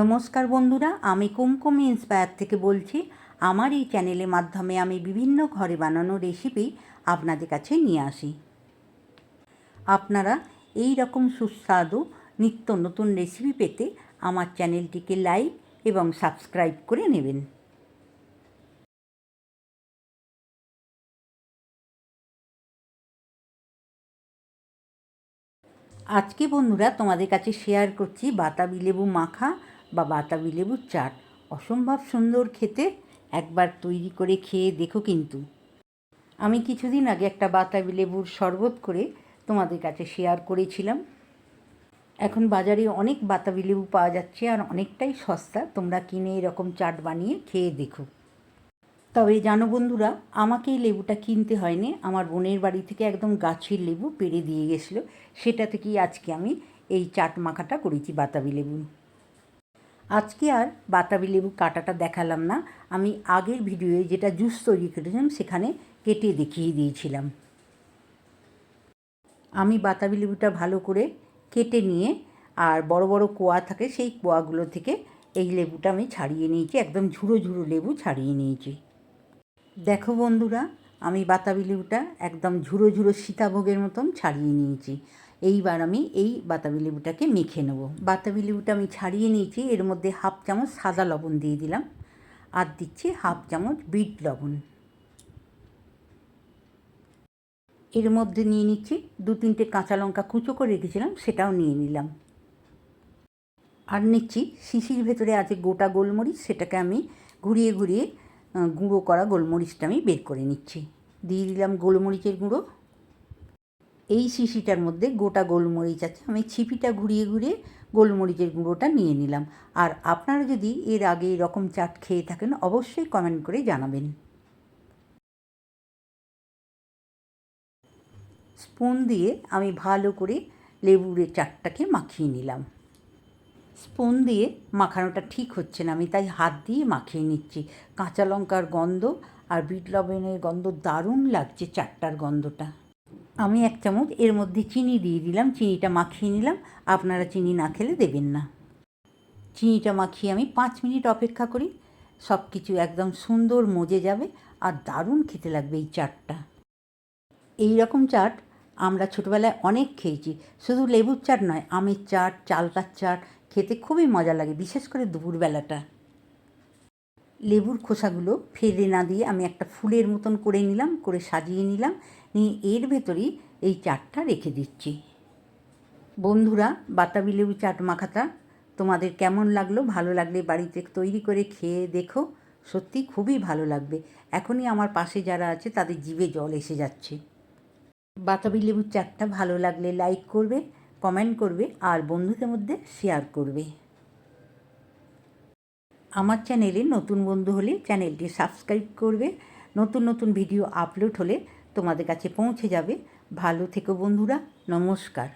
নমস্কার বন্ধুরা, আমি কুমকুম ইন্সপায়ার থেকে বলছি, আমার এই চ্যানেলের মাধ্যমে আমি বিভিন্ন ঘরে বানানো রেসিপি আপনাদের কাছে নিয়ে আসি। আপনারা এই রকম সুস্বাদু নিত্য নতুন রেসিপি পেতে আমার চ্যানেলটিকে লাইক এবং সাবস্ক্রাইব করে নেবেন। আজকে বন্ধুরা তোমাদের কাছে শেয়ার করছি বাতাবি লেবু মাখা বা বাতাবি লেবুর চাট অসম্ভব সুন্দর খেতে একবার তৈরি করে খেয়ে দেখো কিন্তু। আমি কিছুদিন আগে একটা বাতাবি লেবুর শরবত করে তোমাদের কাছে শেয়ার করেছিলাম। এখন বাজারে অনেক বাতাবি লেবু পাওয়া যাচ্ছে আর অনেকটাই সস্তা। তোমরা কিনে এরকম চাট বানিয়ে খেয়ে দেখো। তবে জানো বন্ধুরা, আমাকে এই লেবুটা কিনতে হয়নি। আমার বোনের বাড়ি থেকে একদম গাছের লেবু পেড়ে দিয়ে গেছিল। সেটা থেকেই আজকে আমি এই চাট মাখাটা করেছি বাতাবি লেবু। আজকে আর বাতাবি লেবু কাটাটা দেখালাম না। আমি আগের ভিডিওয়ে যেটা জুস তৈরি করেছিলাম, সেখানে কেটে দেখিয়ে দিয়েছিলাম। আমি বাতাবি লেবুটা ভালো করে কেটে নিয়ে আর বড় বড় কোয়া থাকে, সেই কোয়াগুলো থেকে এই লেবুটা আমি ছাড়িয়ে নিয়েছি, একদম ঝুড়ো ঝুড়ো লেবু ছাড়িয়ে নিয়েছি। দেখো বন্ধুরা, আমি বাতাবি লেবুটা একদম ঝুড়ো ঝুড়ো সীতাভোগের মতন ছাড়িয়ে নিয়েছি। এইবার আমি এই বাতাবি লেবুটাকে মেখে নেব। বাতাবি লেবুটা আমি ছাড়িয়ে নিয়েছি, এর মধ্যে হাফ চামচ সাদা লবণ দিয়ে দিলাম আর দিচ্ছি হাফ চামচ বিট লবণ। এর মধ্যে নিয়ে নিচ্ছি দু তিনটে কাঁচা লঙ্কা কুচো করে রেখেছিলাম, সেটাও নিয়ে নিলাম। আর নিচ্ছি শিশির ভেতরে আছে গোটা গোলমরিচ, সেটাকে আমি ঘুরিয়ে ঘুরিয়ে গুঁড়ো করা গোলমরিচটা আমি বের করে নিচ্ছি। দিয়ে দিলাম গোলমরিচের গুঁড়ো এই শিশিটার মধ্যে গোটা গোলমরিচ আছে। আমি ছিপিটা ঘুরিয়ে ঘুরিয়ে গোলমরিচের গুঁড়োটা নিয়ে নিলাম। আর আপনারা যদি এর আগে এরকম চাট খেয়ে থাকেন, অবশ্যই কমেন্ট করে জানাবেন। স্পুন দিয়ে আমি ভালো করে লেবুর চাটটাকে মাখিয়ে নিলাম। স্পুন দিয়ে মাখানোটা ঠিক হচ্ছে না, আমি তাই হাত দিয়ে মাখিয়ে নিচ্ছি। কাঁচা লঙ্কার গন্ধ আর বিট লবণের গন্ধ দারুণ লাগছে চাটটার গন্ধটা। আমি এক চামচ এর মধ্যে চিনি দিয়ে দিলাম, চিনিটা মাখিয়ে নিলাম। আপনারা চিনি না খেলে দেবেন না। চিনিটা মাখিয়ে আমি পাঁচ মিনিট অপেক্ষা করি। সব কিছু একদম সুন্দর মজে যাবে আর দারুণ খেতে লাগবে এই চাটটা। এই রকম চাট আমরা ছোটোবেলায় অনেক খেয়েছি। শুধু লেবুর চাট নয়, আমের চাট, চালতার চাট, খেতে খুবই মজা লাগে, বিশেষ করে দুপুরবেলাটা। লেবুর খোসাগুলো ফেলে না দিয়ে আমি একটা ফুলের মতন করে নিলাম, করে সাজিয়ে নিলাম। নিয়ে এর ভেতরেই এই চাটটা রেখে দিচ্ছি। বন্ধুরা, বাতাবি লেবু চাট মাখাটা তোমাদের কেমন লাগল? ভালো লাগলে বাড়িতে তৈরি করে খেয়ে দেখো। সত্যি খুবই ভালো লাগবে। এখনই আমার পাশে যারা আছে, তাদের জিভে জল এসে যাচ্ছে। বাতাবি লেবুর চাটটা ভালো লাগলে লাইক করবে, কমেন্ট করবে আর বন্ধুদের মধ্যে শেয়ার করবে। আমার চ্যানেলে নতুন বন্ধু হলে চ্যানেলটি সাবস্ক্রাইব করবে। নতুন নতুন ভিডিও আপলোড হলে তোমাদের কাছে পৌঁছে যাবে। ভালো থেকো বন্ধুরা নমস্কার।